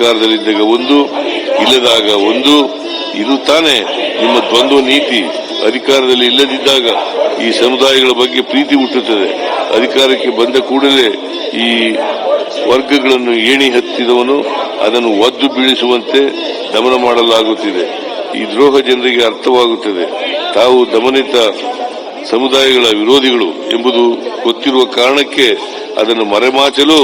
ಅಧಿಕಾರದಲ್ಲಿದ್ದಾಗ ಒಂದು, ಇಲ್ಲದಾಗ ಒಂದು. ಇದು ತಾನೇ ನಿಮ್ಮ ದ್ವಂದ್ವ ನೀತಿ. ಅಧಿಕಾರದಲ್ಲಿ ಇಲ್ಲದಿದ್ದಾಗ ಈ ಸಮುದಾಯಗಳ ಬಗ್ಗೆ ಪ್ರೀತಿ ಹುಟ್ಟುತ್ತದೆ. ಅಧಿಕಾರಕ್ಕೆ ಬಂದ ಕೂಡಲೇ ಈ ವರ್ಗಗಳನ್ನು ಏಣಿ ಹತ್ತಿದವನು, ಅದನ್ನು ಒದ್ದು ಬೀಳಿಸುವಂತೆ ದಮನ ಮಾಡಲಾಗುತ್ತಿದೆ. ಈ ದ್ರೋಹ ಜನರಿಗೆ ಅರ್ಥವಾಗುತ್ತದೆ. ತಾವು ದಮನಿತ ಸಮುದಾಯಗಳ ವಿರೋಧಿಗಳು ಎಂಬುದು ಗೊತ್ತಿರುವ ಕಾರಣಕ್ಕೆ ಅದನ್ನು ಮರೆಮಾಚಲು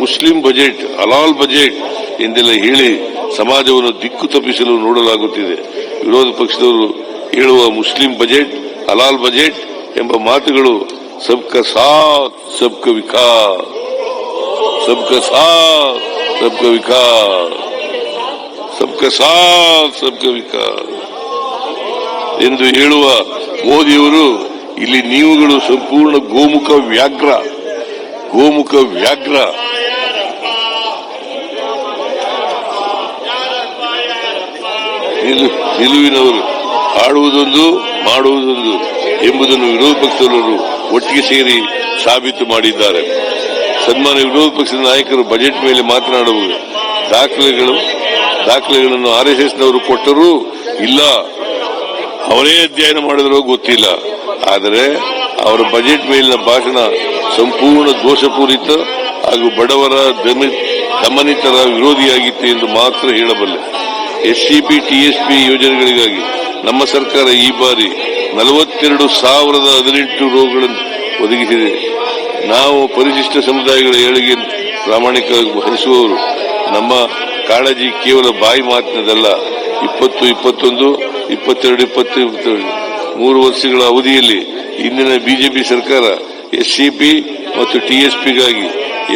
ಮುಸ್ಲಿಂ ಬಜೆಟ್, ಅಲಾಲ್ ಬಜೆಟ್ ಎಂದೆಲ್ಲ ಹೇಳಿ ಸಮಾಜವನ್ನು ದಿಕ್ಕು ತಪ್ಪಿಸಲು ನೋಡಲಾಗುತ್ತಿದೆ. ವಿರೋಧ ಪಕ್ಷದವರು ಹೇಳುವ ಮುಸ್ಲಿಂ ಬಜೆಟ್, ಹಲಾಲ್ ಬಜೆಟ್ ಎಂಬ ಮಾತುಗಳು ಸಬ್ಕ ಸಾಥ್, ಸಬ್ಕ ವಿಕಾಸ್. ಸಬ್ಕ ಸಾಥ್, ಸಬ್ಕ ವಿಕಾಸ್. ಸಬ್ಕ ಸಾಥ್, ಸಬ್ಕ ವಿಕಾಸ್. ಎಂದು ಹೇಳುವ ಮೋದಿಯವರು, ಇಲ್ಲಿ ನೀವುಗಳು ಸಂಪೂರ್ಣ ಗೋಮುಖ ವ್ಯಾಘ್ರ. ಗೋಮುಖ ವ್ಯಾಘ್ರ. ನಿಲುವಿನವರು ಆಡುವುದೊಂದು ಮಾಡುವುದೊಂದು ಎಂಬುದನ್ನು ವಿರೋಧ ಪಕ್ಷದವರು ಒಟ್ಟಿಗೆ ಸೇರಿ ಸಾಬೀತು ಮಾಡಿದ್ದಾರೆ. ಸನ್ಮಾನ್ಯ ವಿರೋಧ ಪಕ್ಷದ ನಾಯಕರು ಬಜೆಟ್ ಮೇಲೆ ಮಾತನಾಡುವುದು ದಾಖಲೆಗಳು, ದಾಖಲೆಗಳನ್ನು ಆರ್ ಎಸ್ ಎಸ್ನವರು ಕೊಟ್ಟರೂ ಇಲ್ಲ. ಅವರೇ ಅಧ್ಯಯನ ಮಾಡಿದರೂ ಗೊತ್ತಿಲ್ಲ. ಆದರೆ ಅವರ ಬಜೆಟ್ ಮೇಲಿನ ಭಾಷಣ ಸಂಪೂರ್ಣ ದೋಷಪೂರಿತ ಹಾಗೂ ಬಡವರ ದಮಿ- ದಮನಿತರ ವಿರೋಧಿಯಾಗಿತ್ತು ಎಂದು ಮಾತ್ರ ಹೇಳಬಲ್ಲೆ. ಎಸ್ಸಿಪಿ ಟಿಎಸ್ಪಿ ಯೋಜನೆಗಳಿಗಾಗಿ ನಮ್ಮ ಸರ್ಕಾರ ಈ ಬಾರಿ ನಲವತ್ತೆರಡು ಸಾವಿರದ ಹದಿನೆಂಟು ರೋಗಗಳನ್ನು ಒದಗಿಸಿದೆ. ನಾವು ಪರಿಶಿಷ್ಟ ಸಮುದಾಯಗಳ ಏಳಿಗೆ ಪ್ರಾಮಾಣಿಕವಾಗಿ ಹರಿಸುವವರು ನಮ್ಮ ಕಾಳಜಿ ಕೇವಲ ಬಾಯಿ ಮಾತಿನದಲ್ಲ, ಇಪ್ಪತ್ತು, ಇಪ್ಪತ್ತೊಂದು, ಇಪ್ಪತ್ತೆರಡು, ಇಪ್ಪತ್ತು ಮೂರು ವರ್ಷಗಳ ಅವಧಿಯಲ್ಲಿ ಇಂದಿನ ಬಿಜೆಪಿ ಸರ್ಕಾರ ಎಸ್ಸಿಪಿ ಮತ್ತು ಟಿಎಸ್ಪಿಗಾಗಿ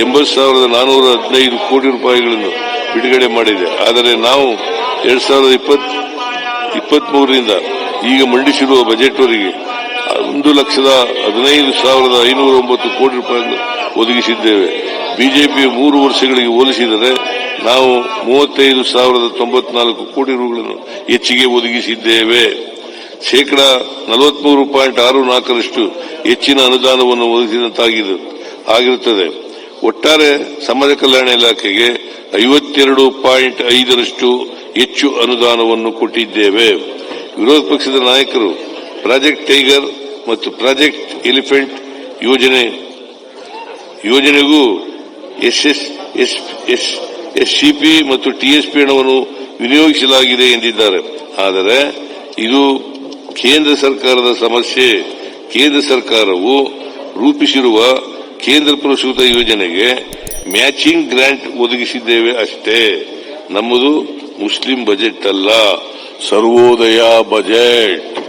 ಎಂಬತ್ತು ಸಾವಿರದ ನಾನೂರ ಹದಿನೈದು ಕೋಟಿ ರೂಪಾಯಿಗಳನ್ನು ಬಿಡುಗಡೆ ಮಾಡಿದೆ. ಆದರೆ ನಾವು ಎರಡ್ ಸಾವಿರದ ಇಪ್ಪತ್, ಇಪ್ಪತ್ಮೂರರಿಂದ ಈಗ ಮಂಡಿಸಿರುವ ಬಜೆಟ್ವರೆಗೆ ಒಂದು ಲಕ್ಷದ ಹದಿನೈದು ಸಾವಿರದ ಐನೂರ ಒಂಬತ್ತು ಕೋಟಿ ರೂಪಾಯಿಗಳನ್ನು ಒದಗಿಸಿದ್ದೇವೆ. ಬಿಜೆಪಿ ಮೂರು ವರ್ಷಗಳಿಗೆ ಹೋಲಿಸಿದರೆ ನಾವು ಮೂವತ್ತೈದು ಸಾವಿರದ ತೊಂಬತ್ನಾಲ್ಕು ಕೋಟಿ ರೂಗಳನ್ನು ಹೆಚ್ಚಿಗೆ ಒದಗಿಸಿದ್ದೇವೆ. ಶೇಕಡ ನಲವತ್ಮೂರು ಪಾಯಿಂಟ್ ಆರು ನಾಲ್ಕರಷ್ಟು ಹೆಚ್ಚಿನ ಅನುದಾನವನ್ನು ಒದಗಿಸಿದಂತಾಗಿದೆ, ಆಗಿರುತ್ತದೆ. ಒಟ್ಟಾರೆ ಸಮಾಜ ಕಲ್ಯಾಣ ಇಲಾಖೆಗೆ ಐವತ್ತೆರಡು ಪಾಯಿಂಟ್ ಐದರಷ್ಟು ಹೆಚ್ಚು ಅನುದಾನವನ್ನು ಕೊಟ್ಟಿದ್ದೇವೆ. ವಿರೋಧ ಪಕ್ಷದ ನಾಯಕರು ಪ್ರಾಜೆಕ್ಟ್ ಟೈಗರ್ ಮತ್ತು ಪ್ರಾಜೆಕ್ಟ್ ಎಲಿಫೆಂಟ್ ಯೋಜನೆ, ಯೋಜನೆಗೂ ಎಸ್ಎಸ್, ಎಸ್ ಎಸ್, ಎಸ್ಸಿಪಿ ಮತ್ತು ಟಿಎಸ್ಪಿ ಹಣವನ್ನು ವಿನಿಯೋಗಿಸಲಾಗಿದೆ ಎಂದಿದ್ದಾರೆ. ಆದರೆ ಇದು ಕೇಂದ್ರ ಸರ್ಕಾರದ ಸಮಸ್ಯೆ. ಕೇಂದ್ರ ಸರ್ಕಾರವು ರೂಪಿಸಿರುವ ಕೇಂದ್ರ ಪುರಸ್ಕೃತ ಯೋಜನೆಗೆ ಮ್ಯಾಚಿಂಗ್ ಗ್ರಾಂಟ್ ಒದಗಿಸಿದ್ದೇವೆ ಅಷ್ಟೇ. ನಮ್ಮದು ಮುಸ್ಲಿಂ ಬಜೆಟ್ ಅಲ್ಲ ಸರ್ವೋದಯ ಬಜೆಟ್.